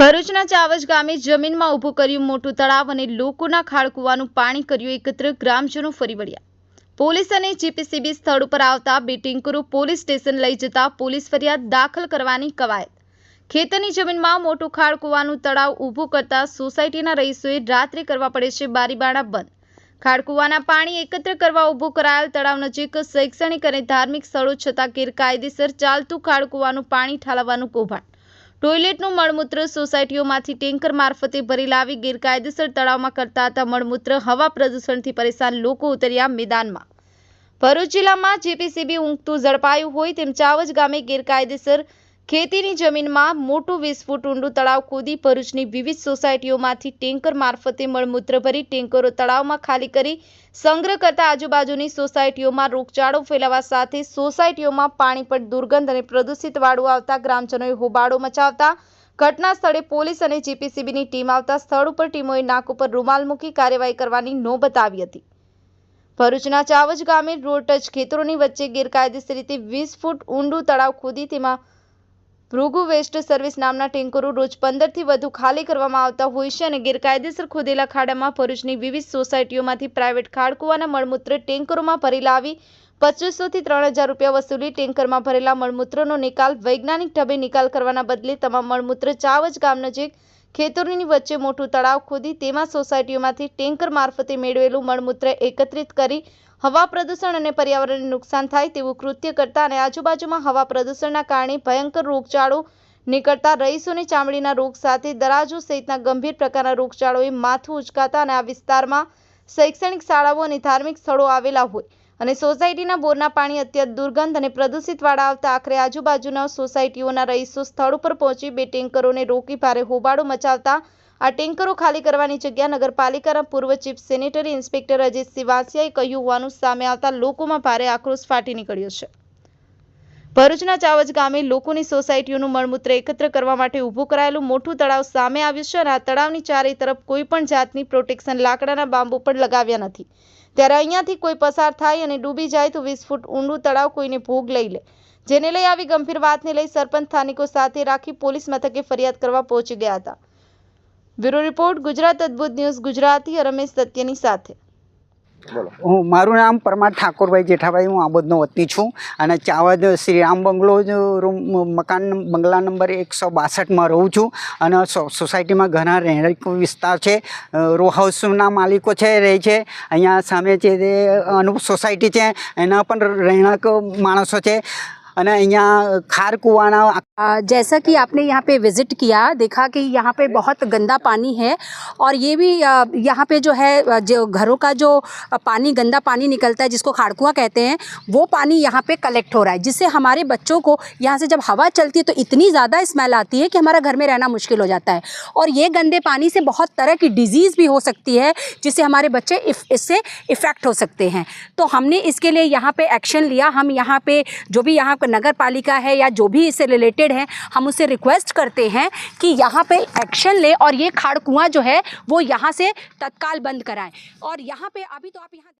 ભરૂચના ચાવજ ગામે જમીનમાં ઊભું કર્યું મોટું તળાવ અને લોકોના ખાળકુવાનું પાણી કર્યું એકત્ર ગ્રામજનો ફરી વળ્યા. પોલીસ અને જીપીસીબી સ્થળ ઉપર આવતા બે ટેન્કરો પોલીસ સ્ટેશન લઈ જતા પોલીસ ફરિયાદ દાખલ કરવાની કવાયત. ખેતરની જમીનમાં મોટું ખાળકૂવાનું તળાવ ઊભું કરતા સોસાયટીના રહીશોએ રાત્રે કરવા પડે છે બારીબાણા બંધ. ખાળકુવાના પાણી એકત્ર કરવા ઊભું કરાયેલ તળાવ નજીક શૈક્ષણિક અને ધાર્મિક સ્થળો છતાં ગેરકાયદેસર ચાલતું ખાળકુવાનું પાણી ઠાલવવાનું કૌભાંડ. ટોયલેટનું મળમૂત્ર સોસાયટીઓમાંથી ટેન્કર મારફતે ભરી લાવી ગેરકાયદેસર તળાવમાં કરતા હતા મળમૂત્ર. હવા પ્રદૂષણથી પરેશાન લોકો ઉતર્યા મેદાનમાં. ભરૂચ જિલ્લામાં જેપીસીબી ઊંઘતું ઝડપાયું હોય તેમ ચાવજ ગામે ગેરકાયદેસર ખેતીની જમીનમાં મોટું વીસ ફૂટ ઊંડું તળાવ ખોદી ભરૂચની વિવિધ સોસાયટીઓમાંથી ટેન્કર મારફતે મળમૂત્ર ભરી ટેન્કરો તળાવમાં ખાલી કરી સંગ્રહ કરતા આજુબાજુની સોસાયટીઓમાં રોગચાળો ફેલાવા સાથે સોસાયટીઓમાં પાણી પર દુર્ગંધ અને પ્રદૂષિત વાળું આવતા ગ્રામજનોએ હોબાળો મચાવતા ઘટના સ્થળે પોલીસ અને જીપીસીબીની ટીમ આવતા સ્થળ ઉપર ટીમોએ નાક ઉપર રૂમાલ મૂકી કાર્યવાહી કરવાની નોબત આવી હતી. ભરૂચના ચાવજ ગામે રોડ ટચ ખેતરોની વચ્ચે ગેરકાયદેસર રીતે વીસ ફૂટ ઊંડું તળાવ ખોદી તેમાં ભૃગુ વેસ્ટ સર્વિસ નામના ટેન્કરો રોજ પંદરથી વધુ ખાલી કરવામાં આવતા હોય છે અને ગેરકાયદેસર ખોદેલા ખાડામાં ભરૂચની વિવિધ સોસાયટીઓમાંથી પ્રાઇવેટ ખાડકુવાના મળમૂત્ર ટેન્કરોમાં ભરી લાવી પચીસોથી ત્રણ હજાર રૂપિયા વસૂલી ટેન્કરમાં ભરેલા મળમૂત્રનો નિકાલ વૈજ્ઞાનિક ઢબે નિકાલ કરવાના બદલે તમામ મળમૂત્ર ચાવજ ગામ નજીક ખેતરોની વચ્ચે મોટું તળાવ ખોદી તેમાં સોસાયટીઓમાંથી ટેન્કર મારફતે મેળવેલું મળમૂત્ર એકત્રિત કરી હવા પ્રદૂષણ અને પર્યાવરણને નુકસાન થાય તેવું કૃત્ય કરતા અને આજુબાજુમાં હવા પ્રદૂષણના કારણે ભયંકર રોગચાળો નીકળતા રહીશોને ચામડીના રોગ સાથે દરાજો સહિતના ગંભીર પ્રકારના રોગચાળોએ માથું ઉચકાતા અને આ વિસ્તારમાં શૈક્ષણિક શાળાઓ અને ધાર્મિક સ્થળો આવેલા હોય. અને સોસાયટીના બોરના પાણી અત્યંત દુર્ગંધ અને પ્રદૂષિત વાળા આવતા આખરે આજુબાજુના સોસાયટીઓના રહીશો સ્થળ ઉપર પહોંચી બે ટેન્કરોને રોકી ભારે હોબાળો મચાવતા આ ટેન્કરો ખાલી કરવાની જગ્યા નગરપાલિકાના પૂર્વ ચીફ સેનેટરી ઇન્સ્પેક્ટર અજીતસિંહ વાસિયાએ કહ્યું હોવાનું સામે આવતા લોકોમાં ભારે આક્રોશ ફાટી નીકળ્યો છે. ભરૂચના ચાવજ ગામે લોકોની સોસાયટીઓનું મળમૂત્ર એકત્ર કરવા માટે ઊભું કરાયેલું મોટું તળાવ સામે આવ્યું છે અને આ તળાવની ચારે તરફ કોઈ પણ જાતની પ્રોટેક્શન લાકડાના બાંબુ પણ લગાવ્યા નથી. ત્યારે અહીંયાથી કોઈ પસાર થાય અને ડૂબી જાય તો વીસ ફૂટ ઊંડું તળાવ કોઈને ભોગ લઈ લે. જેને લઈ આવી ગંભીર વાતને લઈ સરપંચ સ્થાનિકો સાથે રાખી પોલીસ મથકે ફરિયાદ કરવા પહોંચી ગયા હતા. બ્યુરો રિપોર્ટ ગુજરાત અદ્ભુત ન્યૂઝ ગુજરાતી રમેશ સત્યની સાથે. હું, મારું નામ પરમાર ઠાકોરભાઈ જેઠાભાઈ, હું આબોદનો વતની છું અને ચાવદ શ્રી રામ બંગલો રૂમ, મકાન બંગલા નંબર એકસો બાસઠમાં રહું છું અને સોસાયટીમાં ઘણા રહેણાંક વિસ્તાર છે. રો હાઉસના માલિકો છે, રહે છે. અહીંયા સામે છે તે અનુપ સોસાયટી છે, એના પણ રહેણાંક માણસો છે. અને અહીંયા ખાર કૂવાના आ, जैसा कि आपने यहाँ पे विज़िट किया देखा कि यहाँ पे बहुत गंदा पानी है और ये भी आ, यहाँ पे जो है आ, जो घरों का जो आ, पानी गंदा पानी निकलता है जिसको खाड़कुआ कहते हैं वो पानी यहाँ पे कलेक्ट हो रहा है जिससे हमारे बच्चों को यहाँ से जब हवा चलती है तो इतनी ज़्यादा स्मेल आती है कि हमारा घर में रहना मुश्किल हो जाता है और ये गंदे पानी से बहुत तरह की डिजीज़ भी हो सकती है जिससे हमारे बच्चे इफ, इससे इफ़ेक्ट हो सकते हैं तो हमने इसके लिए यहाँ पे एक्शन लिया हम यहाँ पे जो भी यहाँ पे नगर पालिका है या जो भी इससे रिलेटेड है, हम उसे रिक्वेस्ट करते हैं कि यहाँ पे एक्शन ले और ये खाड़ कुआँ जो है, वो यहाँ से तत्काल बंद कराएँ। और यहाँ पे अभी तो आप यहाँ